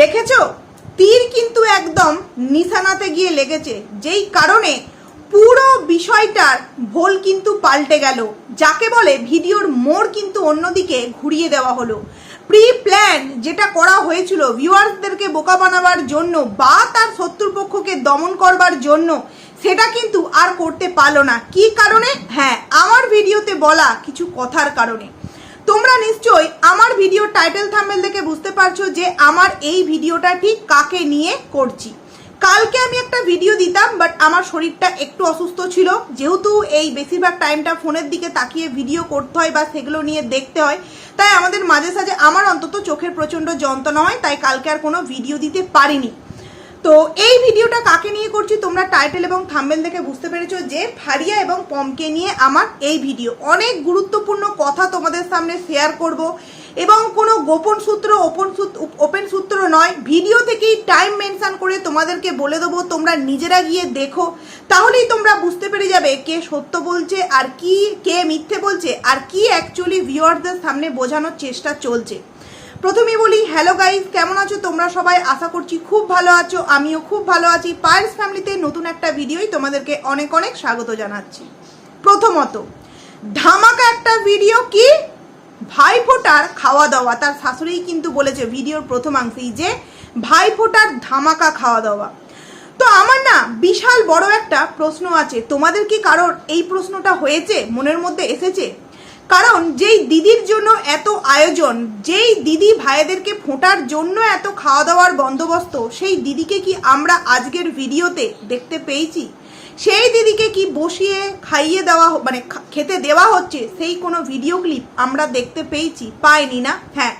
দেখেছ? তীর কিন্তু একদম নিশানাতে গিয়ে লেগেছে। যেই কারণে পুরো বিষয়টার ভোল কিন্তু পাল্টে গেল। যাকে বলে ভিডিওর মোড় কিন্তু অন্যদিকে ঘুরিয়ে দেওয়া হলো। প্রি প্ল্যান যেটা করা হয়েছিল ভিউয়ার্সদেরকে বোকা বানাবার জন্য বা তার শত্রুপক্ষকে দমন করবার জন্য, সেটা কিন্তু আর করতে পারল না। কি কারণে? হ্যাঁ আমার ভিডিওতে বলা কিছু কথার কারণে। তোমরা নিশ্চয়ই আমার ভিডিও টাইটেল থাম্বেল দেখে বুঝতে পারছ যে আমার এই ভিডিওটা ঠিক কাকে নিয়ে করছি। কালকে আমি একটা ভিডিও দিতাম বাট আমার শরীরটা একটু অসুস্থ ছিল। যেহেতু এই বেশিরভাগ টাইমটা ফোনের দিকে তাকিয়ে ভিডিও করতে হয় বা সেগুলো নিয়ে দেখতে হয়, তাই আমাদের মাঝে সাঝে আমার অন্তত চোখের প্রচণ্ড যন্ত্রণা হয়, তাই কালকে আর কোনো ভিডিও দিতে পারিনি। তো এই ভিডিওটা কাকে নিয়ে করছি তোমরা টাইটেল এবং থাম্বেল দেখে বুঝতে পেরেছ যে ফারিয়া এবং পমকে নিয়ে আমার এই ভিডিও অনেক গুরুত্বপূর্ণ কথা তোমাদের সামনে শেয়ার করব এবং কোনো গোপন সূত্র ওপেন ওপেন সূত্র নয় ভিডিও থেকেই টাইম মেনশান করে তোমাদেরকে বলে দেবো, তোমরা নিজেরা গিয়ে দেখো। তাহলেই তোমরা বুঝতে পেরে যাবে কে সত্য বলছে আর কি, কে মিথ্যে বলছে আর কি অ্যাকচুয়ালি ভিউয়ারদের সামনে বোঝানোর চেষ্টা চলছে। প্রথমেই বলি হ্যালো গাইজ কেমন আছো? তোমরা সবাই আশা করছি খুব ভালো আছো। আমিও খুব ভালো আছি। পায়েলস ফ্যামিলিতে নতুন একটা ভিডিওই তোমাদেরকে অনেক অনেক স্বাগত জানাচ্ছি। প্রথমত, ধামাকা একটা ভিডিও কি? ভাইফোঁটার খাওয়া দাওয়া তার শাশুড়ি কিন্তু বলেছে ভিডিওর প্রথমাংশেই যে, ভাইফোঁটার ধামাকা খাওয়া দাওয়া তো আমার না বিশাল বড় একটা প্রশ্ন আছে। তোমাদের কি কারোর এই প্রশ্নটা হয়েছে? মনের মধ্যে এসেছে? কারণ যেই দিদির জন্য এত আয়োজন, যেই দিদি ভাইদেরকে ফোঁটার জন্য এত খাওয়া দাওয়ার বন্দোবস্ত, সেই দিদিকে কি আমরা আজকের ভিডিওতে দেখতে পেয়েছি? সেই দিদিকে কি বসিয়ে খাইয়ে দেওয়া মানে খেতে দেওয়া হচ্ছে, সেই কোনো ভিডিও ক্লিপ আমরা দেখতে পেয়েছি? পাইনি না? হ্যাঁ।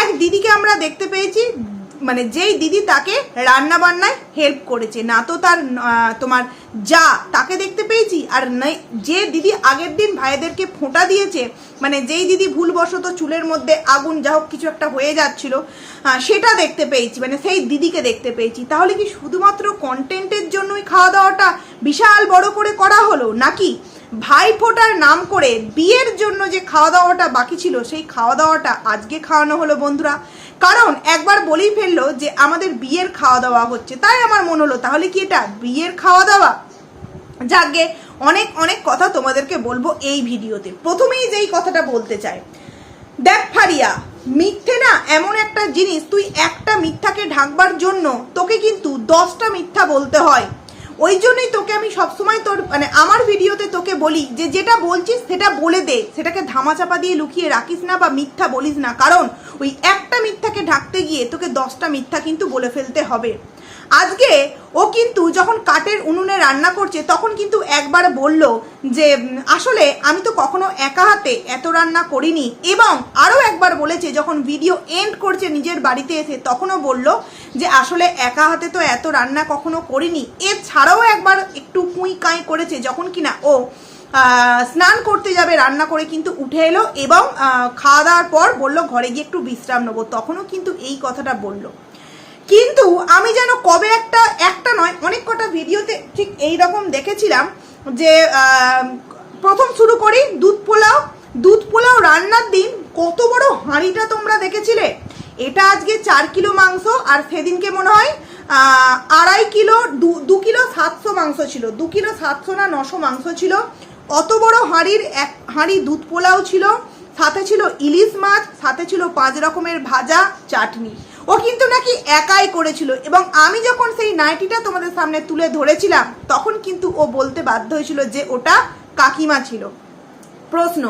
এক দিদিকে আমরা দেখতে পেয়েছি মানে যেই দিদি তাকে রান্না বান্নায় হেল্প করেছে, না তো তার তোমার যা তাকে দেখতে পেয়েছি, আর যে দিদি আগের দিন ভাইদেরকে ফোঁটা দিয়েছে মানে যেই দিদি ভুলবশত চুলের মধ্যে আগুন যা হোক কিছু একটা হয়ে যাচ্ছিল সেটা দেখতে পেয়েছি মানে সেই দিদিকে দেখতে পেয়েছি। তাহলে কি শুধুমাত্র কন্টেন্টের জন্যই খাওয়া দাওয়াটা বিশাল বড় করে করা হলো, নাকি ভাই ফোটার নাম করে বিয়ের জন্য যে খাওয়া দাওয়াটা বাকি ছিল, সেই খাওয়া দাওয়াটা আজকে খাওয়ানো হলো বন্ধুরা। কারণ একবার বলেই ফেলল যে আমাদের বিয়ের খাওয়া দাওয়া হচ্ছে, তাই আমার মনে হলো, তাহলে কি এটা বিয়ের খাওয়া দাওয়া? যাকে অনেক অনেক কথা তোমাদেরকে বলব এই ভিডিওতে। প্রথমেই যেই কথাটা বলতে চাই, দেখ ফারিয়া, মিথ্যে না এমন একটা জিনিস, তুই একটা মিথ্যাকে ঢাকবার জন্য তোকে কিন্তু দশটা মিথ্যা বলতে হয়। ওই জন্যই তোকে আমি সবসময় তোর মানে আমার ভিডিওতে তোকে বলি যে যেটা বলছিস সেটা বলে দে, সেটাকে ধামাচাপা দিয়ে লুকিয়ে রাখিস না বা মিথ্যা বলিস না। কারণ ওই একটা মিথ্যাকে ঢাকতে গিয়ে তোকে দশটা মিথ্যা কিন্তু বলে ফেলতে হবে। আজকে ও কিন্তু যখন কাঠের উনুনে রান্না করছে, তখন কিন্তু একবার বলল যে, আসলে আমি তো কখনো একা হাতে এত রান্না করিনি। এবং আরও একবার বলেছে, যখন ভিডিও এন্ড করছে নিজের বাড়িতে এসে, তখনও বলল যে, আসলে একা হাতে তো এত রান্না কখনো করিনি। এছাড়াও একবার একটু কুঁই কাঁই করেছে, যখন কিনা ও স্নান করতে যাবে, রান্না করে কিন্তু উঠে এলো এবং খাওয়া দাওয়ার পর বলল, ঘরে গিয়ে একটু বিশ্রাম নেব। তখনও কিন্তু এই কথাটা বলল। কিন্তু আমি যেন কবে একটা একটা নয়, অনেক কটা ভিডিওতে ঠিক এই রকম দেখেছিলাম যে প্রথম শুরু করি দুধ পোলাও দুধ পোলাও রান্নার দিন কত বড় হাঁড়িটা তোমরা দেখেছিলে? এটা আজকে চার কিলো মাংস আর সেদিনকে মনে হয় আড়াই কিলো দু- কিলো সাতশো মাংস ছিল। দু কিলো সাতশো না নশো মাংস ছিল। অত বড় হাঁড়ির এক, হাঁড়ি দুধ পোলাও ছিল, সাথে ছিল ইলিশ মাছ, সাথে ছিল পাঁচ রকমের ভাজা চাটনি। ও কিন্তু নাকি একাই করেছিল এবং আমি যখন সেই নাইটিটা তোমাদের সামনে তুলে ধরেছিলাম, তখন কিন্তু ও বলতে বাধ্য হয়েছিল যে ওটা কাকিমা ছিল। প্রশ্ন,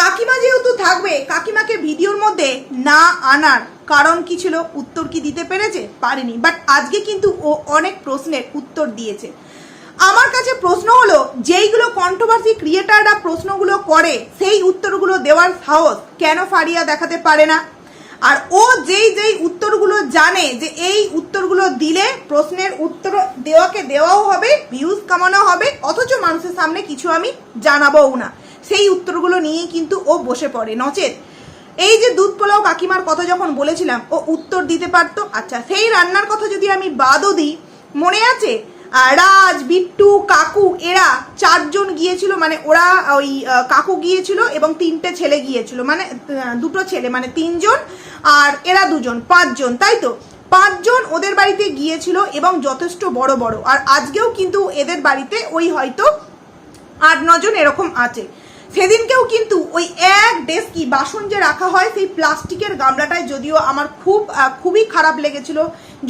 কাকিমা যেহেতু থাকবে, কাকিমাকে ভিডিওর মধ্যে না আনার কারণ কি ছিল, উত্তর কি দিতে পেরেছে? পারেনি বাট আজকে কিন্তু ও অনেক প্রশ্নের উত্তর দিয়েছে। আমার কাছে প্রশ্ন হলো যেইগুলো কন্ট্রোভার্সি ক্রিয়েটাররা প্রশ্নগুলো করে, সেই উত্তরগুলো দেওয়ার সাহস কেন ফারিয়া দেখাতে পারে না? আর ও যেই যেই উত্তরগুলো জানে যে এই উত্তরগুলো দিলে প্রশ্নের উত্তর দেওয়াকে দেওয়াও হবে ভিউজ কামানো হবে, অথচ মানুষের সামনে কিছু আমি জানাবোও না। সেই উত্তরগুলো নিয়েই কিন্তু ও বসে পড়ে, নচেত। এই যে দুধ পোলাও কাকিমার কথা যখন বলেছিলাম, ও উত্তর দিতে পারতো? আচ্ছা সেই রান্নার কথা যদি আমি বাদও দিই, মনে আছে? রাজ, বিট্টু, কাকু এরা চারজন গিয়েছিল মানে ওরা ওই কাকু গিয়েছিল এবং তিনটে ছেলে গিয়েছিল মানে দুটো ছেলে মানে তিনজন আর এরা দুজন, পাঁচজন, তাই তো? পাঁচজন ওদের বাড়িতে গিয়েছিল এবং যথেষ্ট বড় বড়, আর আজকেও কিন্তু এদের বাড়িতে ওই হয়তো আট, নজন এরকম আছে। সেদিনকেও কিন্তু ওই এক ডেস্কি বাসন যে রাখা হয় সেই প্লাস্টিকের গামলাটায় যদিও আমার খুব খুবই খারাপ লেগেছিল।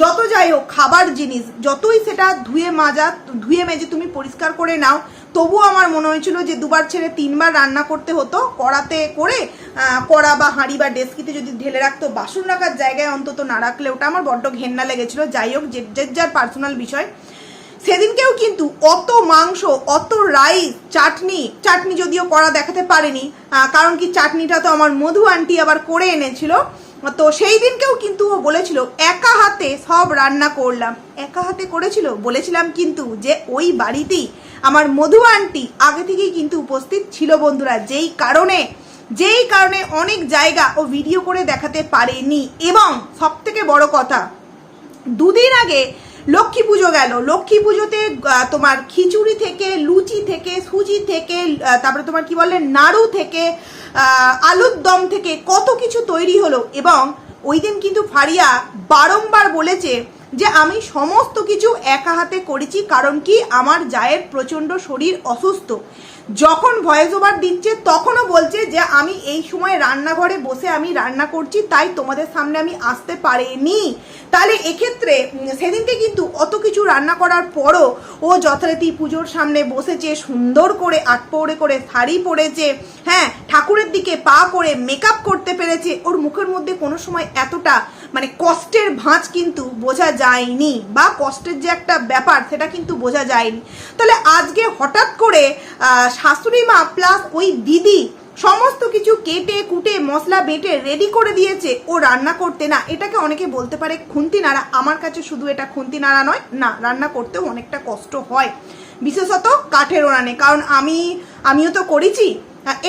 যত যাই হোক, খাবার জিনিস, যতই সেটা ধুয়ে মাজা, ধুয়ে মেজে তুমি পরিষ্কার করে নাও, তবুও আমার মনে হয়েছিল যে দুবার ছেড়ে তিনবার রান্না করতে হতো, কড়াতে করে কড়া বা হাঁড়ি বা ডেস্কিতে যদি ঢেলে রাখতো, বাসন রাখার জায়গায় অন্তত না রাখলে ওটা আমার বড্ড ঘেন্না লেগেছিল। যাই হোক, যে যার পার্সোনাল বিষয়। সেদিনকেও কিন্তু অত মাংস, অত রাইস, চাটনি চাটনি যদিও করা দেখাতে পারেনি কারণ কি চাটনিটা তো আমার মধু আন্টি আবার করে এনেছিল। তো সেই দিনকেও কিন্তু ও বলেছিল, একা হাতে সব রান্না করলাম। একা হাতে করেছিল? বলেছিলাম কিন্তু যে ওই বাড়িতেই আমার মধু আন্টি আগে থেকেই কিন্তু উপস্থিত ছিল বন্ধুরা। যেই কারণে যেই কারণে অনেক জায়গা ও ভিডিও করে দেখাতে পারেনি। এবং সব থেকে বড় কথা, দুদিন আগে লক্ষ্মী পুজো গেল। লক্ষ্মী পুজোতে তোমার খিচুড়ি থেকে, লুচি থেকে, সুজি থেকে তারপরে তোমার কি বলে, নাড়ু থেকে আলুর দম থেকে কত কিছু তৈরি হলো এবং ওই দিন কিন্তু ফারিয়া বারংবার বলেছে যে, আমি সমস্ত কিছু একা হাতে করেছি কারণ কি আমার জায়ের প্রচণ্ড শরীর অসুস্থ। যখন ভয়েস ওভার দিচ্ছে, তখনও বলছে যে, আমি এই সময় রান্নাঘরে বসে আমি রান্না করছি, তাই তোমাদের সামনে আমি আসতে পারিনি। তাহলে এক্ষেত্রে সেদিনকে কিন্তু অত কিছু রান্না করার পরও ও যথারীতি পুজোর সামনে বসেছে, সুন্দর করে আটপৌড়ে করে শাড়ি পরেছে হ্যাঁ ঠাকুরের দিকে পা করে মেকআপ করতে পেরেছে। ওর মুখের মধ্যে কোনো সময় এতটা মানে কষ্টের ভাঁজ কিন্তু বোঝা যায়নি বা কষ্টের যে একটা ব্যাপার সেটা কিন্তু বোঝা যায়নি। তাহলে আজকে হঠাৎ করে শাশুড়ি মা প্লাস ওই দিদি সমস্ত কিছু কেটে কুটে মশলা বেটে রেডি করে দিয়েছে, ও রান্না করতে না। এটাকে অনেকে বলতে পারে খুন্তি নাড়া আমার কাছে শুধু এটা খুন্তি নাড়া নয়, না, রান্না করতেও অনেকটা কষ্ট হয়। বিশেষত কাঠের উনানে কারণ আমি, আমিও তো করেছি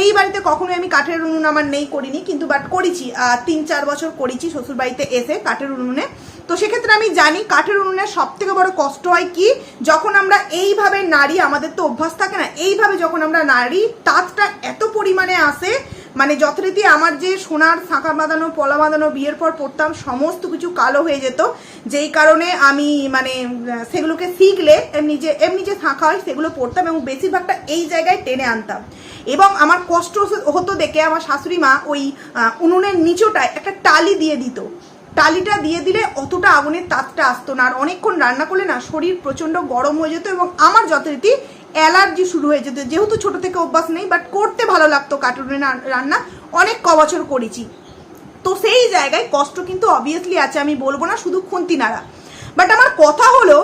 এই বাড়িতে কখনোই আমি কাঠের উনুন আমার নেই করিনি, কিন্তু বাট করেছি। তিন চার বছর করেছি শ্বশুর বাড়িতে এসে কাঠের উনুনে। তো সেক্ষেত্রে আমি জানি কাঠের উনুনের সব থেকে বড় কষ্ট হয় কি, যখন আমরা এইভাবে নাড়ি, আমাদের তো অভ্যাস থাকে না, এইভাবে যখন আমরা নাড়ি, তাঁতটা এত পরিমাণে আসে মানে যথারীতি আমার যে সোনার ফাঁকা বাঁধানো, পলা বাঁধানো বিয়ের পর পড়তাম সমস্ত কিছু কালো হয়ে যেত। যেই কারণে আমি মানে সেগুলোকে শিখলে এমনি যে এমনি যে ফাঁকা হয়, সেগুলো পড়তাম এবং বেশিরভাগটা এই জায়গায় টেনে আনতাম। এবং আমার কষ্ট হতো দেখে আমার শাশুড়ি মা ওই উনুনের নিচোটায় একটা টালি দিয়ে দিত। টালিটা দিয়ে দিলে অতটা আগুনের তাতটা আসতো না। আর অনেকক্ষণ রান্না করলে না শরীর প্রচণ্ড গরম হয়ে যেত এবং আমার যথারীতি অ্যালার্জি শুরু হয়ে যেত। যেহেতু ছোট থেকে অভ্যাস নেই বাট করতে ভালো লাগতো কাটুনের রান্না। অনেক ক বছর করেছি। তো সেই জায়গায় কষ্ট কিন্তু অবভিয়াসলি আছে, আমি বলব না শুধু খুন্তি নাড়া। বাট আমার কথা হলো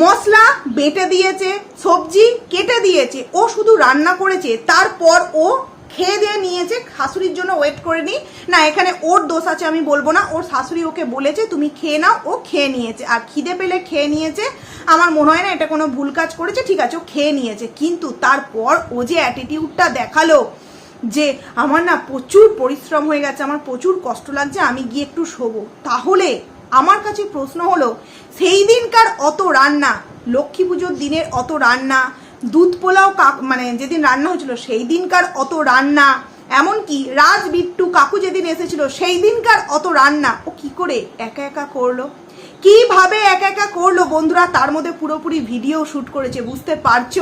মশলা বেটে দিয়েছে, সবজি কেটে দিয়েছে, ও শুধু রান্না করেছে, তারপর ও খেয়ে দিয়ে নিয়েছে, শাশুড়ির জন্য ওয়েট করে নি না এখানে ওর দোষ আছে, আমি বলব না, ওর শাশুড়ি ওকে বলেছে, তুমি খেয়ে নাও, ও খেয়ে নিয়েছে, আর খিদে পেলে খেয়ে নিয়েছে, আমার মনে হয় না এটা কোনো ভুল কাজ করেছে, ঠিক আছে, ও খেয়ে নিয়েছে, কিন্তু তারপর ও যে অ্যাটিটিউডটা দেখাল, যে আমার না প্রচুর পরিশ্রম হয়ে গেছে, আমার প্রচুর কষ্ট লাগছে, আমি গিয়ে একটু শোবো, তাহলে আমার কাছে প্রশ্ন হলো সেই দিনকার অত রান্না, লক্ষ্মী পুজোর দিনের অত রান্না, দুধ পোলাও কাক মানে যেদিন রান্না হয়েছিল সেই দিনকার অত রান্না, এমনকি রাজ বিট্টু কাকু যেদিন এসেছিল সেই দিনকার অত রান্না। ও কি করে একা একা করল? কীভাবে একা একা করল? বন্ধুরা, তার মধ্যে পুরোপুরি ভিডিও শুট করেছে, বুঝতে পারছ?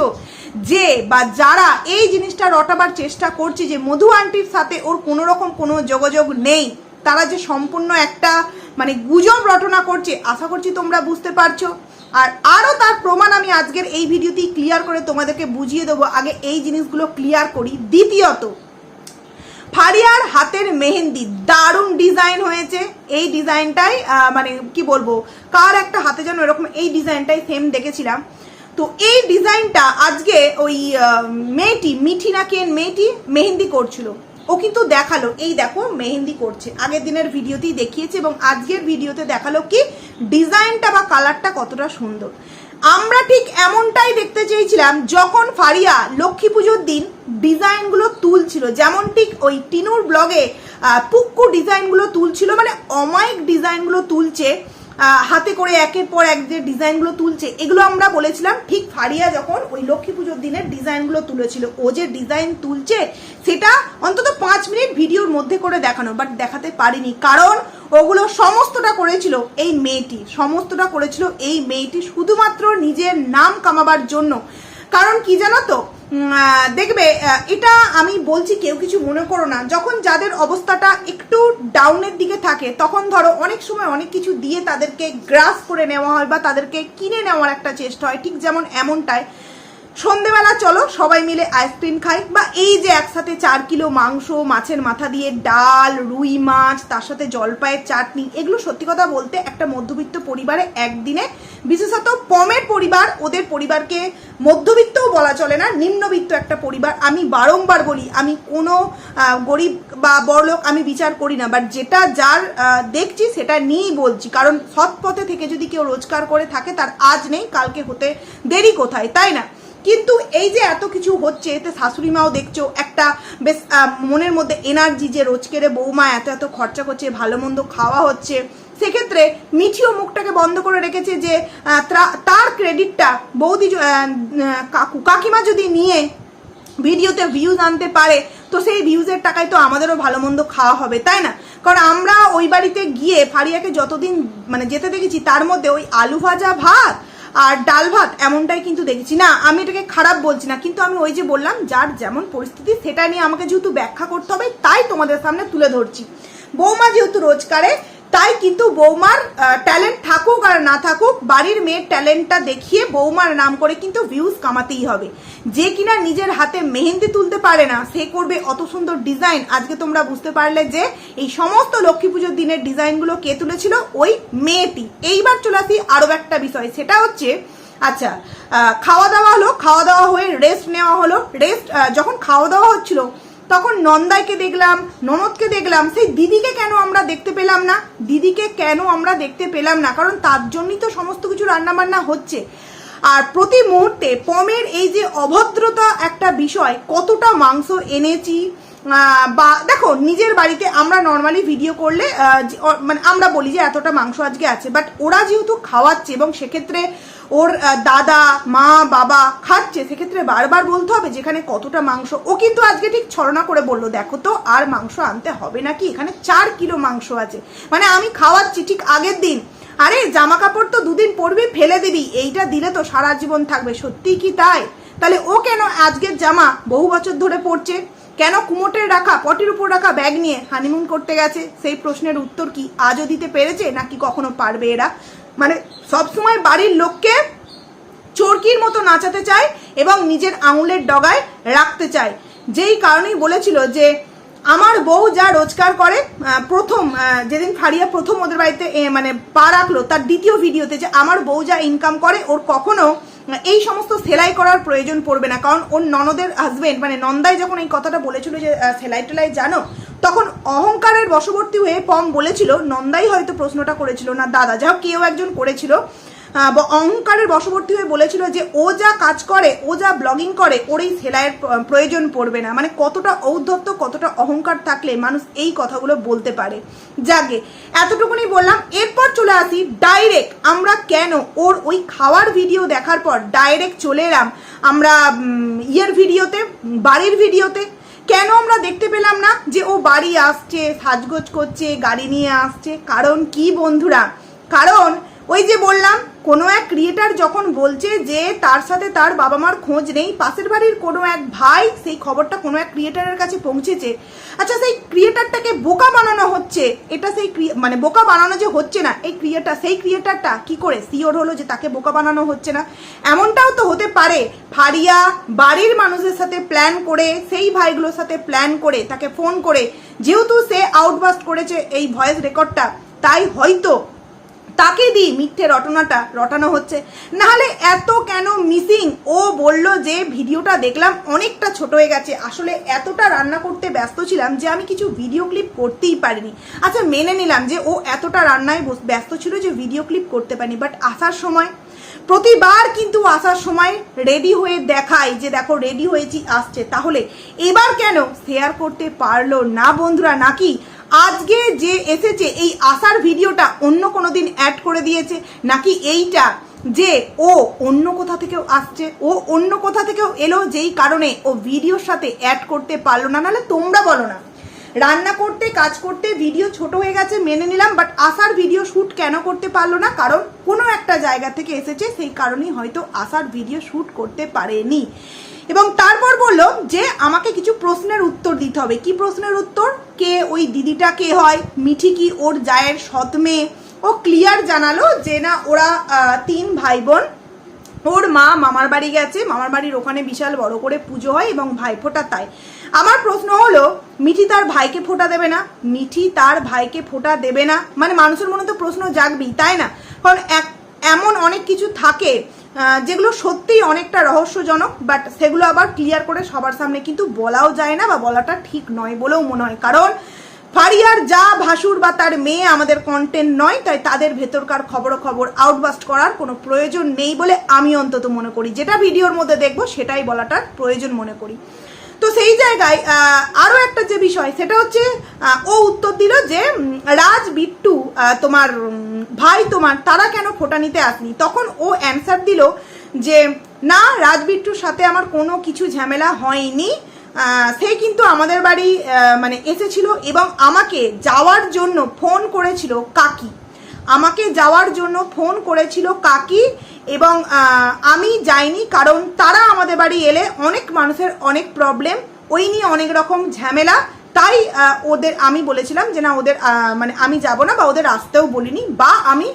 যে বা যারা এই জিনিসটা রটাবার চেষ্টা করছে যে মধু আন্টির সাথে ওর কোনো রকম কোনো যোগাযোগ নেই, তারা যে সম্পূর্ণ একটা মানে গুজব রটনা করছে, আশা করছি তোমরা বুঝতে পারছ। আর আরও তার প্রমাণ আমি আজকের এই ভিডিওতেই ক্লিয়ার করে তোমাদেরকে বুঝিয়ে দেবো। আগে এই জিনিসগুলো ক্লিয়ার করি। দ্বিতীয়ত, ফারিয়ার হাতের মেহেন্দি, দারুণ ডিজাইন হয়েছে। এই ডিজাইনটাই মানে কি বলব, কার একটা হাতে যেন এরকম এই ডিজাইনটাই সেম দেখেছিলাম। তো এই ডিজাইনটা আজকে ওই মেয়েটি, মিঠি না কেন মেয়েটি, মেহেন্দি করছিল। ও কিন্তু দেখাল, এই দেখো মেহেন্দি করছে। আগের দিনের ভিডিওতেই দেখিয়েছে এবং আজকের ভিডিওতে দেখাল কি ডিজাইনটা বা কালারটা কতটা সুন্দর। আমরা ঠিক এমনটাই দেখতে চেয়েছিলাম যখন ফারিয়া লক্ষ্মী পুজোর দিন ডিজাইনগুলো তুলছিল। যেমন ঠিক ওই টিনুর ব্লগে পুক্কু ডিজাইনগুলো তুলছিল মানে অমায়িক ডিজাইনগুলো তুলছে। হাতে করে একের পর এক যে ডিজাইনগুলো তুলছে, এগুলো আমরা বলেছিলাম, ঠিক ফারিয়া যখন ওই লক্ষ্মী পুজোর দিনের ডিজাইনগুলো তুলেছিল, ও যে ডিজাইন তুলছে, সেটা অন্তত পাঁচ মিনিট ভিডিওর মধ্যে করে দেখানো বাট দেখাতে পারিনি, কারণ ওগুলো সমস্তটা করেছিল এই মেয়েটি, সমস্তটা করেছিল এই মেয়েটি শুধুমাত্র নিজের নাম কামাবার জন্য। কারণ কি জানো তো দেখবে এটা আমি বলছি কেউ কিছু মনে করো না। যখন যাদের অবস্থাটা একটু ডাউনের দিকে থাকে, তখন ধরো অনেক সময় অনেক কিছু দিয়ে তাদেরকে গ্রাস করে নেওয়া হয় বা তাদেরকে কিনে নেওয়ার একটা চেষ্টা হয়, ঠিক যেমন এমনটাই। সন্ধেবেলা চলো, সবাই মিলে আইসক্রিম খাই, বা এই যে একসাথে চার কিলো মাংস, মাছের মাথা দিয়ে ডাল, রুই মাছ, তার সাথে জলপাইয়ের চাটনি, এগুলো সত্যি কথা বলতে একটা মধ্যবিত্ত পরিবারে একদিনে, বিশেষত পমের পরিবার, ওদের পরিবারকে মধ্যবিত্তও বলা চলে না, নিম্নবিত্ত একটা পরিবার, আমি বারংবার বলি, আমি কোনো গরিব বা বড়লোক আমি বিচার করি না বাট যেটা যার দেখছি সেটা নিয়েই বলছি, কারণ সৎ পথে থেকে যদি কেউ রোজগার করে থাকে, তার আজ নেই, কালকে হতে দেরি কোথায়, তাই না? কিন্তু এই যে এত কিছু হচ্ছে, এতে শাশুড়ি মাও দেখছ, একটা বেশ মনের মধ্যে এনার্জি যে রোজকেরে বৌমা এত এত খরচা করছে, ভালো মন্দ খাওয়া হচ্ছে, সেক্ষেত্রে মিঠিও মুখটাকে বন্ধ করে রেখেছে যে তার ক্রেডিটটা বৌদি কাকু, কাকিমা যদি নিয়ে ভিডিওতে ভিউজ আনতে পারে, তো সেই ভিউজের টাকায় তো আমাদেরও ভালো মন্দ খাওয়া হবে, তাই না? কারণ আমরা ওই বাড়িতে গিয়ে ফারিয়াকে যতদিন মানে যেতে দেখেছি, তার মধ্যে ওই আলু ভাজা ভাত আর ডাল ভাত এমনটাই কিন্তু দেখেছি। না, আমি এটাকে খারাপ বলছি না, কিন্তু আমি ওই যে বললাম, যার যেমন পরিস্থিতি সেটা নিয়ে আমাকে যেহেতু ব্যাখ্যা করতে হবে, তাই তোমাদের সামনে তুলে ধরছি। বৌমা যেহেতু রোজগারে তাই কিন্তু বৌমার ট্যালেন্ট থাকুক আর না থাকুক, বাড়ির মেয়ের ট্যালেন্টটা দেখিয়ে বৌমার নাম করে কিন্তু ভিউজ কামাতেই হবে। যে কিনা নিজের হাতে মেহেন্দি তুলতে পারে না, সে করবে অত সুন্দর ডিজাইন আজকে তোমরা বুঝতে পারলে যে এই সমস্ত লক্ষ্মী পুজোর দিনের ডিজাইনগুলো কে তুলেছিল? ওই মেয়েটি। এইবার চলে আসি আরও একটা বিষয়, সেটা হচ্ছে আচ্ছা খাওয়া দাওয়া হলো, খাওয়া দাওয়া হয়ে রেস্ট নেওয়া হলো। রেস্ট যখন খাওয়া দাওয়া হচ্ছিল তখন নন্দাইকে দেখলাম, ননদকে দেখলাম, সেই দিদিকে কেন আমরা দেখতে পেলাম না? দিদিকে কেন আমরা দেখতে পেলাম না? কারণ তার জন্যই তো সমস্ত কিছু রান্নাবান্না হচ্ছে। আর প্রতি মুহূর্তে পমের এই যে অভদ্রতা একটা বিষয়, কতটা মাংস এনেছি বা দেখো, নিজের বাড়িতে আমরা নর্মালি ভিডিও করলে মানে আমরা বলি যে এতটা মাংস আজকে আছে বাট ওরা যেহেতু খাওয়াচ্ছে এবং সেক্ষেত্রে ওর দাদা, মা, বাবা খাচ্ছে। সেক্ষেত্রে বারবার বলতে হবে যেখানে কতটা মাংস। ও কিন্তু আজকে ঠিক ছড়না করে বলল, দেখো তো, আর মাংস আনতে হবে নাকি? এখানে চার কিলো মাংস আছে। মানে আমি খাওয়াচ্ছি ঠিক আগের দিন। আরে জামা কাপড় তো দুদিন পরবি, ফেলে দিবি। এইটা দিলে তো সারা জীবন থাকবে। সত্যিই কি তাই? তাহলে ও কেন আজকের জামা বহু বছর ধরে পড়ছে কেন কুমোটের রাখা, পটির উপর রাখা ব্যাগ নিয়ে হানিমুন করতে গেছে? সেই প্রশ্নের উত্তর কি আজও দিতে পেরেছে নাকি কখনো পারবে এরা? মানে সবসময় বাড়ির লোককে চরকির মতো নাচাতে চায় এবং নিজের আঙুলের ডগায় রাখতে চায়। যেই কারণেই বলেছিল যে, আমার বউ যা রোজগার করে প্রথম যেদিন ফারিয়া প্রথম ওদের বাড়িতে মানে পা রাখল, তার দ্বিতীয় ভিডিওতে যে আমার বউ যা ইনকাম করে, ওর কখনো, এই সমস্ত সেলাই করার প্রয়োজন পড়বে না। কারণ ওর ননদের হাজবেন্ড মানে নন্দাই যখন এই কথাটা বলেছিল যে সেলাই টেলাই জানো তখন অহংকারের বশবর্তী হয়ে পম বলেছিল, নন্দাই হয়তো প্রশ্নটা করেছিল না, দাদা যাও কেউ একজন করেছিল। অহংকারের বশবর্তী হয়ে বলেছিল যে, ও যা কাজ করে, ও যা ব্লগিং করে, ওর এই সেলাইয়ের প্রয়োজন পড়বে না। মানে কতটা ঔদ্ধত্য, কতটা অহংকার থাকলে মানুষ এই কথাগুলো বলতে পারে। যাকে এতটুকুনি বললাম, এরপর চলে আসি ডাইরেক্ট আমরা কেন? ওর ওই খাওয়ার ভিডিও দেখার পর ডাইরেক্ট চলে এলাম। আমরা ইয়ের ভিডিওতে বাড়ির ভিডিওতে কেন আমরা দেখতে পেলাম না যে ও বাড়ি আসছে, সাজগোজ করছে, গাড়ি নিয়ে আসছে? কারণ কি বন্ধুরা? কারণ ওই যে বললাম, কোনো এক ক্রিয়েটার যখন বলছে যে তার সাথে তার বাবা মার খোঁজ নেই, পাশের বাড়ির কোনো এক ভাই সেই খবরটা কোনো এক ক্রিয়েটারের কাছে পৌঁছেছে। আচ্ছা সেই ক্রিয়েটারটাকে বোকা বানানো হচ্ছে, এটা সেই মানে বোকা বানানো যে হচ্ছে না, এই ক্রিয়েটার সেই ক্রিয়েটারটা কি করে সিওর হলো যে তাকে বোকা বানানো হচ্ছে না? এমনটাও তো হতে পারে, ফারিয়া বাড়ির মানুষের সাথে প্ল্যান করে, সেই ভাইগুলোর সাথে প্ল্যান করে, তাকে ফোন করে, যেহেতু সে আউটবাস্ট করেছে এই ভয়েস রেকর্ডটা তাই হয়তো তাকে দিয়ে মিথ্যে রটনাটা, রটানো হচ্ছে। নাহলে এত কেন মিসিং ও বলল যে ভিডিওটা দেখলাম অনেকটা ছোট হয়ে গেছে। আসলে এতটা রান্না করতে ব্যস্ত ছিলাম যে আমি কিছু ভিডিও ক্লিপ করতেই পারিনি। আচ্ছা মেনে নিলাম যে ও এতটা রান্নায় ব্যস্ত ছিল যে ভিডিও ক্লিপ করতে পারিনি। বাট আসার সময়, প্রতিবার কিন্তু আসার সময় রেডি হয়ে দেখায় যে দেখো রেডি হয়েছি, আসছে। তাহলে এবার কেন শেয়ার করতে পারল না বন্ধুরা? নাকি আজকে যে এসেছে, এই আসার ভিডিওটা অন্য কোনো দিন অ্যাড করে দিয়েছে, নাকি এইটা যে ও অন্য কোথা থেকেও আসছে, ও অন্য কোথা থেকেও এলো, যেই কারণে ও ভিডিওর সাথে অ্যাড করতে পারল না, নাহলে তোমরা বলো না। রান্না করতে, কাজ করতে, ভিডিও ছোট হয়ে গেছে, মেনে নিলাম বাট আসার ভিডিও শ্যুট কেন করতে পারল না? কারণ কোনো একটা জায়গা থেকে এসেছে, সেই কারণেই হয়তো আসার ভিডিও শ্যুট করতে পারেনি। এবং তারপর বলল যে আমাকে কিছু প্রশ্নের উত্তর দিতে হবে। কি প্রশ্নের উত্তর? কে ওই দিদিটা কে হয়? মিঠি কি ওর জায়ের সৎ মেয়ে? ও ক্লিয়ার জানালো যে না, ওরা তিন ভাই বোন ওর মা মামার বাড়ি গেছে, মামার বাড়ির ওখানে বিশাল বড় করে পুজো হয় এবং ভাইফোঁটা তাই। আমার প্রশ্ন হলো, মিঠি তার ভাইকে ফোঁটা দেবে না? মিঠি তার ভাইকে ফোঁটা দেবে না? মানে মানুষের মনে তো প্রশ্ন জাগবেই, তাই না? কারণ এক এমন অনেক কিছু থাকে যেগুলো সত্যিই অনেকটা রহস্যজনক বাট সেগুলো আবার ক্লিয়ার করে সবার সামনে কিন্তু বলাও যায় না বা বলাটা ঠিক নয় বলেও মনে হয়। কারণ ফারিয়ার যা ভাসুর বা তার মেয়ে আমাদের কন্টেন্ট নয়, তাই তাদের ভেতরকার খবর খবর আউটবাস্ট করার কোনো প্রয়োজন নেই বলে আমি অন্তত মনে করি। যেটা ভিডিওর মধ্যে দেখব, সেটাই বলাটার প্রয়োজন মনে করি। সেই জায়গায় আরও একটা যে বিষয়, সেটা হচ্ছে ও উত্তর দিল যে রাজ বিট্টু তোমার ভাই তোমার, তারা কেন ফোটা নিতে আসনি? তখন ও অ্যান্সার দিল যে, না রাজ বিট্টুর সাথে আমার কোনো কিছু ঝামেলা হয়নি। সে কিন্তু আমাদের বাড়ি মানে এসেছিল এবং আমাকে যাওয়ার জন্য ফোন করেছিল কাকি। আমাকে যাওয়ার জন্য ফোন করেছিল কাকি এবং আমি যাইনি কারণ তারা আমাদের বাড়ি এলে অনেক মানুষের অনেক প্রবলেম ওই নিয়ে অনেক রকম ঝামেলা। তাই ওদের, আমি বলেছিলাম যে না, ওদের মানে আমি যাব না বা ওদের আসতেও বলিনি বা আমি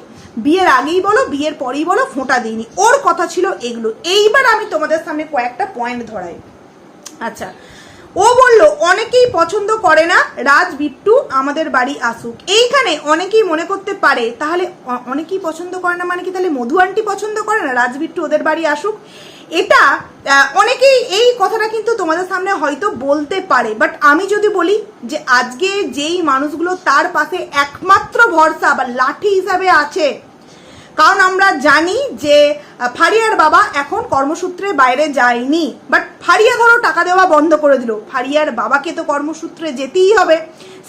বিয়ের আগেই বলো, বিয়ের পরেই বলো, ফোঁটা দিইনি। ওর কথা ছিল এগুলো। এইবার আমি তোমাদের সামনে কয়েকটা পয়েন্ট ধরাই। আচ্ছা ও বলল, অনেকেই পছন্দ করে না, রাজ, বিট্টু আমাদের বাড়ি আসুক। এইখানে অনেকেই মনে করতে পারে, তাহলে অনেকেই পছন্দ করে না মানে কি? তাহলে মধু আন্টি পছন্দ করে না, রাজ, বিট্টু ওদের বাড়ি আসুক? এটা অনেকেই এই কথাটা কিন্তু তোমাদের সামনে হয়তো বলতে পারে বাট আমি যদি বলি যে আজকে যেই মানুষগুলো তার পাশে একমাত্র ভরসা বা লাঠি হিসাবে আছে কারণ আমরা জানি যে ফারিয়ার বাবা এখন কর্মসূত্রে বাইরে যায়নি। বাট ফারিয়া ধরো টাকা দেওয়া বন্ধ করে দিল। ফারিয়ার বাবাকে তো কর্মসূত্রে যেতেই হবে।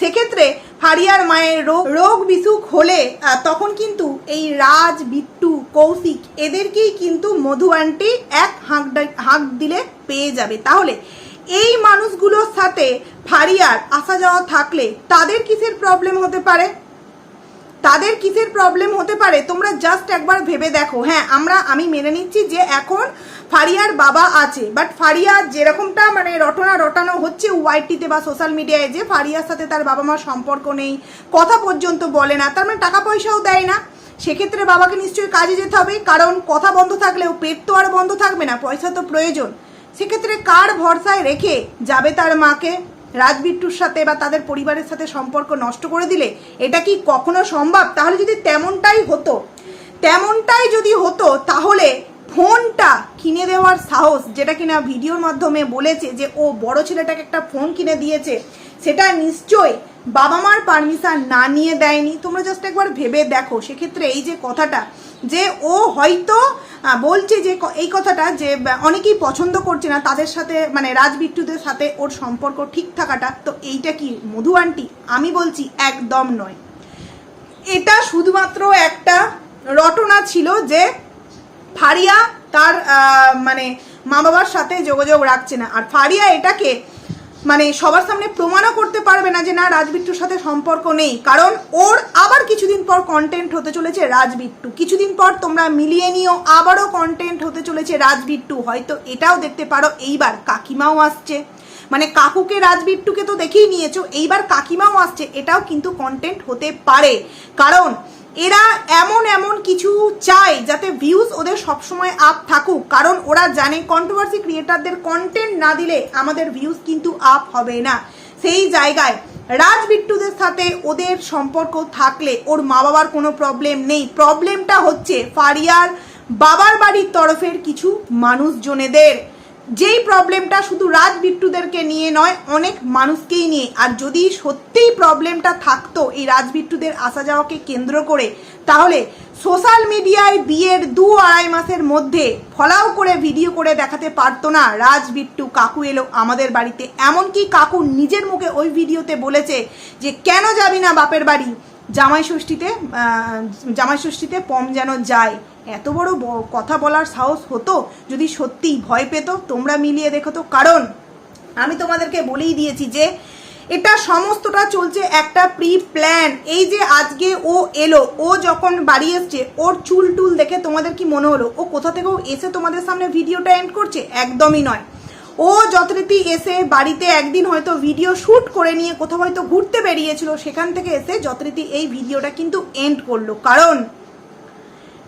সেক্ষেত্রে ফারিয়ার মায়ের রোগ রোগ বিসুখ হলে তখন কিন্তু এই রাজ, বিট্টু, কৌশিক এদেরকেই কিন্তু মধু আন্টি এক হাঁক হাঁক দিলে পেয়ে যাবে। তাহলে এই মানুষগুলোর সাথে ফারিয়ার আসা যাওয়া থাকলে তাদের কিসের প্রবলেম হতে পারে? তাদের কিসের প্রবলেম হতে পারে? তোমরা জাস্ট একবার ভেবে দেখো। হ্যাঁ আমরা, আমি মেনে নিচ্ছি যে এখন ফারিয়ার বাবা আছে। বাট ফারিয়া যেরকমটা মানে রটনা রটানো হচ্ছে ওয়াইটিতে বা সোশ্যাল মিডিয়ায় যে ফারিয়ার সাথে তার বাবা মার সম্পর্ক নেই, কথা পর্যন্ত বলে না, তার মানে টাকা পয়সাও দেয় না। সেক্ষেত্রে বাবাকে নিশ্চয়ই কাজে যেতে হবে, কারণ কথা বন্ধ থাকলেও পেট তো আর বন্ধ থাকবে না, পয়সা তো প্রয়োজন। সেক্ষেত্রে কার ভরসায় রেখে যাবে তার মাকে? রাজবিট্টুর সাথে বা তাদের পরিবারের সাথে সম্পর্ক নষ্ট করে দিলে এটা কি কখনো সম্ভব? তাহলে যদি তেমনটাই হতো, তেমনটাই যদি হতো, তাহলে ফোনটা কিনে দেওয়ার সাহস, যেটা কিনা ভিডিওর মাধ্যমে বলেছে যে, ও বড় ছেলেটাকে একটা ফোন কিনে দিয়েছে সেটা নিশ্চয়ই বাবা মার পারমিশন না নিয়ে দেয়নি। তোমরা জাস্ট একবার ভেবে দেখো। সেক্ষেত্রে এই যে কথাটা, যে ও হয়তো বলছে যে এই কথাটা যে অনেকেই পছন্দ করছে না তাদের সাথে মানে রাজবিট্টুদের সাথে ওর সম্পর্ক ঠিক থাকাটা। তো এইটা কি মধু আন্টি? আমি বলছি একদম নয়। এটা শুধুমাত্র একটা রটনা ছিল যে ফারিয়া তার মানে মা বাবার সাথে যোগাযোগ রাখছে না। আর ফারিয়া এটাকে মানে সবার সামনে প্রমাণও করতে পারবে না যে না, রাজবিট্টুর সাথে সম্পর্ক নেই। কারণ ওর আবার কিছুদিন পর কন্টেন্ট হতে চলেছে রাজবিট্টু। কিছুদিন পর তোমরা মিলিয়ে নিও, আবারও কন্টেন্ট হতে চলেছে রাজবিট্টু। হয়তো এটাও দেখতে পারো, এইবার কাকিমাও আসছে। মানে কাকুকে রাজবিট্টুকে তো দেখেই নিয়েছো, এইবার কাকিমাও আসছে, এটাও কিন্তু কন্টেন্ট হতে পারে। কারণ এরা এমন এমন কিছু চায় যাতে ভিউজ ওদের সবসময় আপ থাকুক। কারণ ওরা জানে কন্ট্রোভার্সি ক্রিয়েটারদের কন্টেন্ট না দিলে আমাদের ভিউজ কিন্তু আপ হবে না। সেই জায়গায় রাজ বিট্টুদের সাথে ওদের সম্পর্ক থাকলে ওর মা বাবার কোনো প্রবলেম নেই। প্রবলেমটা হচ্ছে ফারিয়ার বাবার বাড়ির তরফের কিছু মানুষজনেদের। যেই প্রবলেমটা শুধু রাজ বিট্টুদেরকে নিয়ে নয়, অনেক মানুষকেই নিয়ে। আর যদি সত্যিই প্রবলেমটা থাকতো এই রাজ বিট্টুদের আসা যাওয়াকে কেন্দ্র করে, তাহলে সোশ্যাল মিডিয়ায় বিয়ের দু আড়াই মাসের মধ্যে ফলাও করে ভিডিও করে দেখাতে পারতো না রাজ বিট্টু। কাকু এলো আমাদের বাড়িতে। এমনকি কাকু নিজের মুখে ওই ভিডিওতে বলেছে যে, কেন যাবি না বাপের বাড়ি? জামাই ষষ্ঠীতে জামাই ষষ্ঠীতে পম যেন যায়। এত বড় কথা বলার সাহস হতো? যদি সত্যিই ভয় পেত, তোমরা মিলিয়ে দেখো তো। কারণ, আমি তোমাদেরকে বলেই দিয়েছি যে, এটা সমস্তটা চলছে একটা প্রি প্ল্যান এই যে আজকে ও এলো, ও যখন বাড়ি এসছে, ওর চুল টুল দেখে তোমাদের কি মনে হলো? ও কোথা থেকেও এসে তোমাদের সামনে ভিডিওটা এন্ড করছে? একদমই নয়। ও যথারীতি এসে বাড়িতে একদিন হয়তো ভিডিও শ্যুট করে নিয়ে কোথাও হয়তো ঘুরতে বেরিয়েছিল, সেখান থেকে এসে যথারীতি এই ভিডিওটা কিন্তু এন্ড করল। কারণ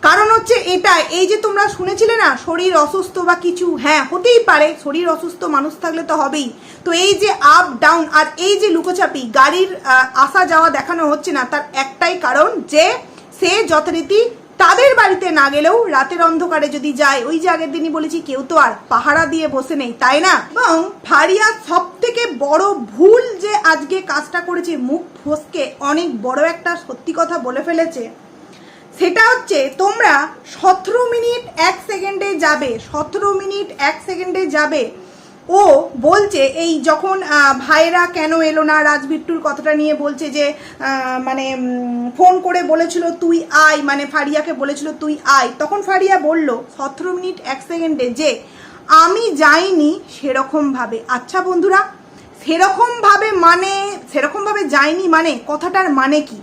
কারণ হচ্ছে এটা এই যে তোমরা শুনেছিলে না, শরীর অসুস্থ বা কিছু হ্যাঁ হতেই পারে, শরীর অসুস্থ মানুষ থাকলে তো হবেই। তো এই যে আপ ডাউন আর এই যে লুকোচাপি, গাড়ির আসা যাওয়া দেখানো হচ্ছে না, তার একটাই কারণ যে সে যথারীতি তাদের বাড়িতে না গেলেও রাতের অন্ধকারে যদি যায়, ওই যে আগের দিনই বলেছি, কেউ তো আর পাহারা দিয়ে বসে নেই, তাই না? এবং ফারিয়া সব থেকে বড় ভুল যে আজকে কাজটা করেছে, মুখ ফসকে, অনেক বড় একটা সত্যি কথা বলে ফেলেছে সেটা হচ্ছে তোমরা সতেরো মিনিট এক সেকেন্ডে যাবে, সতেরো মিনিট এক সেকেন্ডে যাবে। ও বলছে এই যখন ভাইরা কেন এলো না রাজবিট্টুর কথাটা নিয়ে বলছে যে মানে ফোন করে বলেছিল, তুই আয়। মানে ফারিয়াকে বলেছিল, তুই আয়। তখন ফারিয়া বলল, সতেরো মিনিট এক সেকেন্ডে যে আমি যাইনি সেরকমভাবে। আচ্ছা বন্ধুরা, সেরকমভাবে মানে সেরকমভাবে যাইনি মানে কথাটার মানে কি?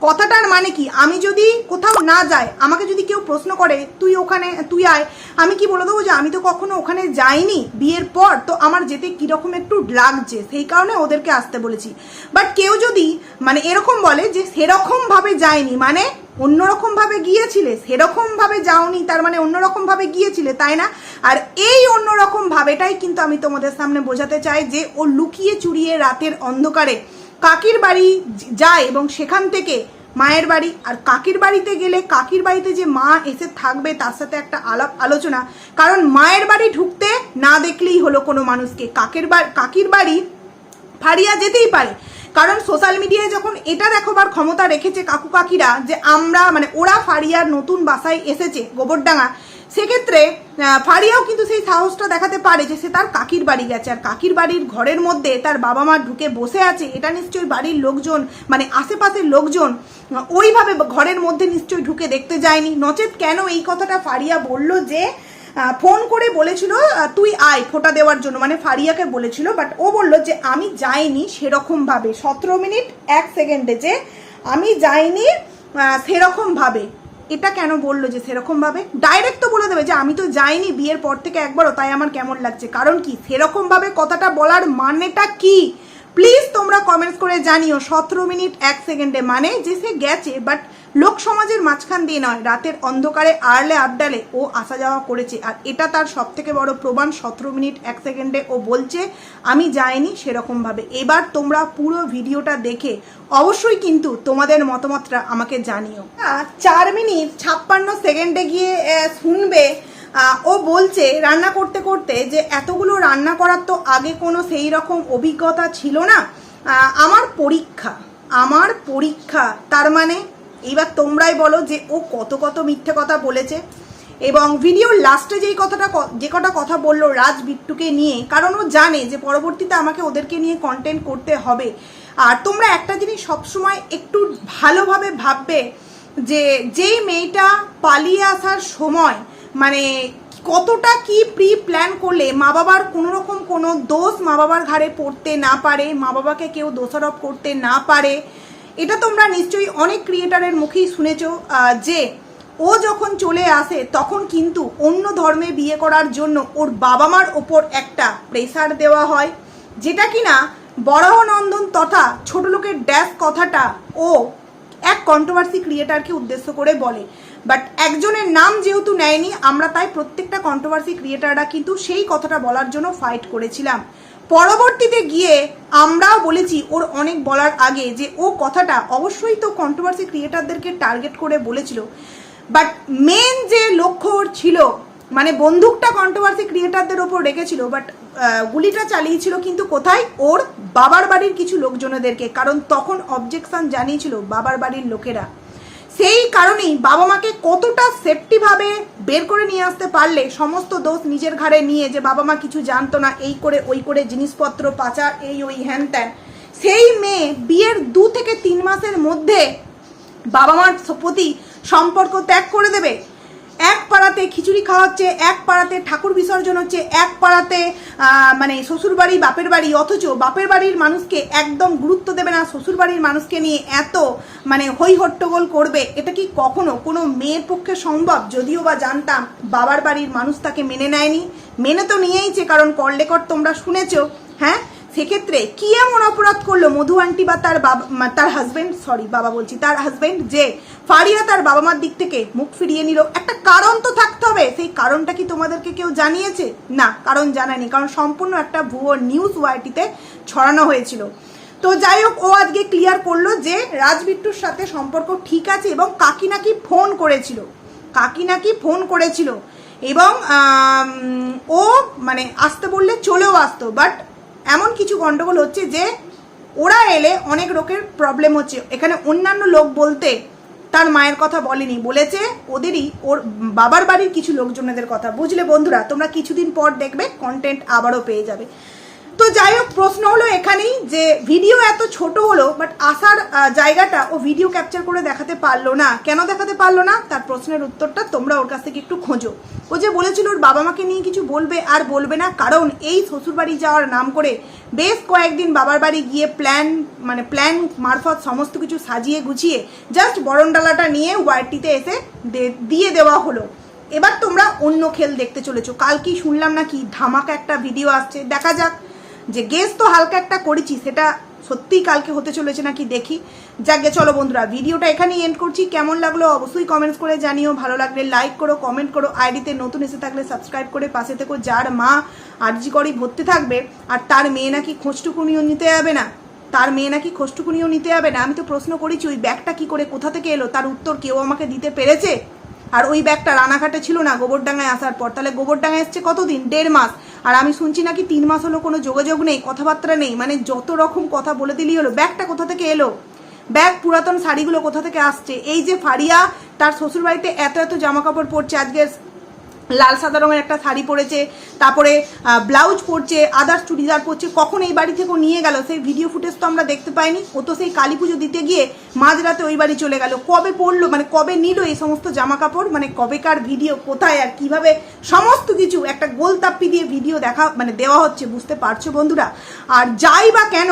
কথাটার মানে কি? আমি যদি কোথাও না যাই, আমাকে যদি কেউ প্রশ্ন করে, তুই ওখানে, তুই আয়। আমি কি বলে দেবো যে, আমি তো কখনো ওখানে যাইনি বিয়ের পর? তো আমার যেতে কীরকম একটু লাগছে, সেই কারণে ওদেরকে আসতে বলেছি। বাট কেউ যদি মানে এরকম বলে যে, সেরকমভাবে যায়নি। মানে অন্যরকমভাবে গিয়েছিলে, সেরকমভাবে যাওনি, তার মানে অন্যরকমভাবে গিয়েছিলে, তাই না? আর এই অন্যরকম ভাবেটাই কিন্তু আমি তোমাদের সামনে বোঝাতে চাই যে, ও লুকিয়ে চুরিয়ে রাতের অন্ধকারে কাকির বাড়ি যায় এবং সেখান থেকে মায়ের বাড়ি, আর কাকির বাড়িতে গেলে কাকির বাড়িতে যে মা এসে থাকবে তার সাথে একটা আলাপ আলোচনা। কারণ মায়ের বাড়ি ঢুকতে না দেখলেই হলো কোনো মানুষকে। কাকের বাড়ি কাকির বাড়ি ফারিয়া যেতেই পারে। কারণ সোশ্যাল মিডিয়ায় যখন এটা দেখাবার ক্ষমতা রেখেছে কাকু কাকিরা যে আমরা মানে ওরা ফারিয়ার নতুন বাসায় এসেছে গোবরডাঙ্গা সেক্ষেত্রে ফারিয়াও কিন্তু সেই সাহসটা দেখাতে পারে যে সে তার কাকির বাড়ি গেছে। আর কাকির বাড়ির ঘরের মধ্যে তার বাবা মা ঢুকে বসে আছে এটা নিশ্চয়ই বাড়ির লোকজন মানে আশেপাশের লোকজন ওইভাবে ঘরের মধ্যে নিশ্চয়ই ঢুকে দেখতে যায়নি। নচেত কেন এই কথাটা ফারিয়া বলল যে ফোন করে বলেছিল তুই আয় ফোটা দেওয়ার জন্য। মানে ফারিয়াকে বলেছিল বাট ও বলল যে আমি যাইনি সেরকম ভাবে সতেরো মিনিট এক সেকেন্ডে যে আমি যাইনি আহ, সেরকম ভাবে এটা কেন বলল যে সেরকমভাবে ডাইরেক্ট তো বলে দেবে যে আমি তো যাইনি বিয়ের পর থেকে একবারও, তাই আমার কেমন লাগছে? কারণ কি? সেরকমভাবে কথাটা বলার মানেটা কি? প্লিজ তোমরা কমেন্টস করে জানিও। সতেরো মিনিট এক সেকেন্ডে মানে যে সে গেছে বাট লোক সমাজের মাঝখান দিয়ে নয়, রাতের অন্ধকারে আড়লে আবডালে ও আসা যাওয়া করেছে। আর এটা তার সব থেকে বড় প্রমাণ, সতেরো মিনিট এক সেকেন্ডে ও বলছে, আমি যাইনি সেরকমভাবে। এবার তোমরা পুরো ভিডিওটা দেখে অবশ্যই কিন্তু তোমাদের মতামতটা আমাকে জানিও। চার মিনিট ছাপ্পান্ন সেকেন্ডে গিয়ে শুনবে। ও বলছে রান্না করতে করতে যে, এতগুলো রান্না করার তো আগে কোনো সেই রকম অভিজ্ঞতা ছিল না। আমার পরীক্ষা আমার পরীক্ষা। তার মানে এইবার তোমরাই বলো যে ও কত কত মিথ্যে কথা বলেছে। এবং ভিডিওর লাস্টে যেই কথাটা যে কটা কথা বলল রাজ বিট্টুকে নিয়ে, কারণ ও জানে যে পরবর্তীতে আমাকে ওদেরকে নিয়ে কন্টেন্ট করতে হবে। আর তোমরা একটা জিনিস সবসময় একটু ভালোভাবে ভাববে যে যেই মেয়েটা পালিয়ে আসার সময় মানে কতটা কি প্রি প্ল্যান করলে মা বাবার কোনো রকম কোনো দোষ মা বাবার ঘাড়ে পড়তে না পারে মা বাবাকে কেউ দোষারোপ করতে না পারে এটা তোমরা নিশ্চয়ই অনেক ক্রিয়েটারের মুখেই শুনেছ যে ও যখন চলে আসে, তখন কিন্তু অন্য ধর্মে বিয়ে করার জন্য ওর বাবা মার ওপর একটা প্রেসার দেওয়া হয়, যেটা কিনা বরাহনন্দন তথা ছোট লোকের ড্যাশ কথাটা ও এক কন্ট্রোভার্সি ক্রিয়েটারকে উদ্দেশ্য করে বলে। বাট একজনের নাম যেহেতু নেয়নি, আমরা তাই প্রত্যেকটা কন্ট্রোভার্সি ক্রিয়েটাররা কিন্তু সেই কথাটা বলার জন্য ফাইট করেছিলাম। পরবর্তীতে গিয়ে আমরাও বলেছি ওর অনেক বলার আগে যে ও কথাটা অবশ্যই তো কন্ট্রোভার্সি ক্রিয়েটারদেরকে টার্গেট করে বলেছিল। বাট মেন যে লক্ষ্য ওর ছিল মানে বন্দুকটা কন্ট্রোভার্সি ক্রিয়েটারদের ওপর রেখেছিল বাট গুলিটা চালিয়েছিল কিন্তু কোথায়? ওর বাবার বাড়ির কিছু লোকজনেদেরকে, কারণ তখন অবজেকশন জানিয়েছিল বাবার বাড়ির লোকেরা। সেই কারণেই বাবা মাকে কতটা সেফটিভাবে বের করে নিয়ে আসতে পারলে সমস্ত দোষ নিজের ঘাড়ে নিয়ে যে বাবা মা কিছু জানতো না, এই করে ওই করে জিনিসপত্র, পাচার, এই ওই হ্যান ত্যান। সেই মেয়ে বিয়ের দু থেকে তিন মাসের মধ্যে বাবা মার প্রতি সম্পর্ক ত্যাগ করে দেবে। এক পাড়াতে খিচুড়ি খাওয়া হচ্ছে এক পাড়াতে ঠাকুর বিসর্জন হচ্ছে, এক পাড়াতে মানে শ্বশুর বাড়ি বাপের বাড়ি, অথচ বাপের বাড়ির মানুষকে একদম গুরুত্ব দেবে না শ্বশুর বাড়ির মানুষকে নিয়ে এত মানে হই হট্টগোল করবে, এটা কি কখনো কোনো মেয়ের পক্ষে সম্ভব? যদিও বা জানতাম বাবার বাড়ির মানুষ তাকে মেনে নেয়নি। মেনে তো নিয়েইছে, কারণ কল তোমরা শুনেছ হ্যাঁ? সেক্ষেত্রে কি এমন অপরাধ করল মধু আন্টি বা তার বাবা তার হাজবেন্ড সরি বাবা বলছি, তার হাজবেন্ড যে ফারিয়া তার বাবা মার দিক থেকে মুখ ফিরিয়ে নিল। একটা কারণ তো থাকতে হবে। সেই কারণটা কি তোমাদেরকে কেউ জানিয়েছে? না, কারণ জানায়নি কারণ সম্পূর্ণ একটা ভুয়ো নিউজ ওয়াইটিতে ছড়ানো হয়েছিল। তো যাই হোক, ও আজকে ক্লিয়ার করল যে রাজবিট্টুর সাথে সম্পর্ক ঠিক আছে এবং কাকি নাকি ফোন করেছিল। কাকি নাকি ফোন করেছিল। এবং ও মানে আসতে বললে চলেও আসতো। বাট এমন কিছু গন্ডগোল হচ্ছে যে ওরা এলে অনেক লোকের প্রবলেম হচ্ছে। এখানে অন্যান্য লোক বলতে তার মায়ের কথা বলেনি, বলেছে ওদেরই ওর বাবার বাড়ির কিছু লোকজনেদের কথা। বুঝলে বন্ধুরা, তোমরা কিছুদিন পর দেখবে কন্টেন্ট আবারও পেয়ে যাবে। তো যাই হোক, প্রশ্ন হলো এখানেই যে ভিডিও এত ছোট হলো বাট আসার জায়গাটা ও ভিডিও ক্যাপচার করে দেখাতে পারল না। কেন দেখাতে পারল না? তার প্রশ্নের উত্তরটা তোমরা ওর কাছ থেকে একটু খোঁজো। ও যে বলেছিল ওর বাবা মাকে নিয়ে কিছু বলবে আর বলবে না, কারণ এই শ্বশুরবাড়ি যাওয়ার নাম করে বেশ কয়েকদিন বাবার বাড়ি গিয়ে প্ল্যান মানে প্ল্যান মারফত সমস্ত কিছু সাজিয়ে গুছিয়ে জাস্ট বরণডালাটা নিয়ে ওয়ারটিতে এসে দিয়ে দেওয়া হলো। এবার তোমরা অন্য খেল দেখতে চলেছো। কাল কি শুনলাম নাকি ধামাকা একটা ভিডিও আসছে। দেখা যাক। যে গেস তো হালকা একটা করেছি, সেটা সত্যিই কালকে হতে চলেছে নাকি দেখি। যাকে চলো বন্ধুরা, ভিডিওটা এখানেই এন্ড করছি। কেমন লাগল অবশ্যই কমেন্টস করে জানিও। ভালো লাগলে লাইক করো কমেন্ট করো আইডিতে নতুন এসে থাকলে সাবস্ক্রাইব করে পাশে থেকো, যার মা আরজি করেই ভর্তি থাকবে, আর তার মেয়ে নাকি খোঁজটুকুনিও নিতে যাবে না। তার মেয়ে নাকি খোঁজটুকুনিও নিতে যাবে না। আমি তো প্রশ্ন করেছি ওই ব্যাগটা কি করে কোথা থেকে এলো? তার উত্তর কেউ আমাকে দিতে পেরেছে? আর ওই ব্যাগটা রানাঘাটে ছিল না, গোবরডাঙ্গায় আসার পর। তাহলে গোবরডাঙ্গায় এসছে কতদিন? দেড় মাস। আর আমি শুনছি নাকি তিন মাস হলো কোনো যোগাযোগ নেই, কথাবার্তা নেই মানে যত রকম কথা বলে দিলেই হলো, ব্যাগটা কোথা থেকে এলো? ব্যাগ, পুরাতন শাড়িগুলো কোথা থেকে আসছে? এই যে ফারিয়া, তার শ্বশুরবাড়িতে এত এত জামা কাপড় পরছে, আজকে লাল, সাদা রঙের একটা শাড়ি পরেছে, তারপরে ব্লাউজ পরছে আদার্স চুড়িদার পরছে, কখন এই বাড়ি থেকে নিয়ে গেল? সেই ভিডিও ফুটেজ তো আমরা দেখতে পাইনি। ও তো সেই কালী পুজো দিতে গিয়ে মাঝরাতে ওই বাড়ি চলে গেল। কবে পড়ল? মানে কবে নিল এই সমস্ত জামা কাপড় মানে কবেকার ভিডিও কোথায় আর কীভাবে? সমস্ত কিছু একটা গোল তাপ্পি দিয়ে ভিডিও দেখা মানে দেওয়া হচ্ছে, বুঝতে পারছ বন্ধুরা? আর যাই বা কেন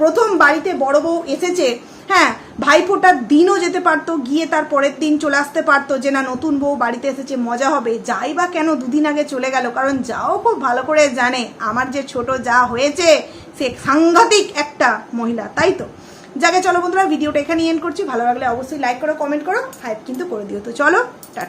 প্রথম বাড়িতে বড় বউ এসেছে হ্যাঁ ভাইফোঁটার দিনও যেতে পারতো, গিয়ে তার পরের দিন চলে আসতে পারতো যে না, নতুন বউ বাড়িতে এসেছে, মজা হবে, যাই বা কেন দুদিন আগে চলে গেল, কারণ যাও খুব ভালো করে জানে, আমার যে ছোট যা হয়েছে, সে সাংঘাতিক একটা মহিলা, তাই তো? যাকে চলো বন্ধুরা, ভিডিওটা এখানে এন্ড করছি, ভালো লাগলে অবশ্যই লাইক করো কমেন্ট করো হাইপ কিন্তু করে দিও, তো চলো, টাটা।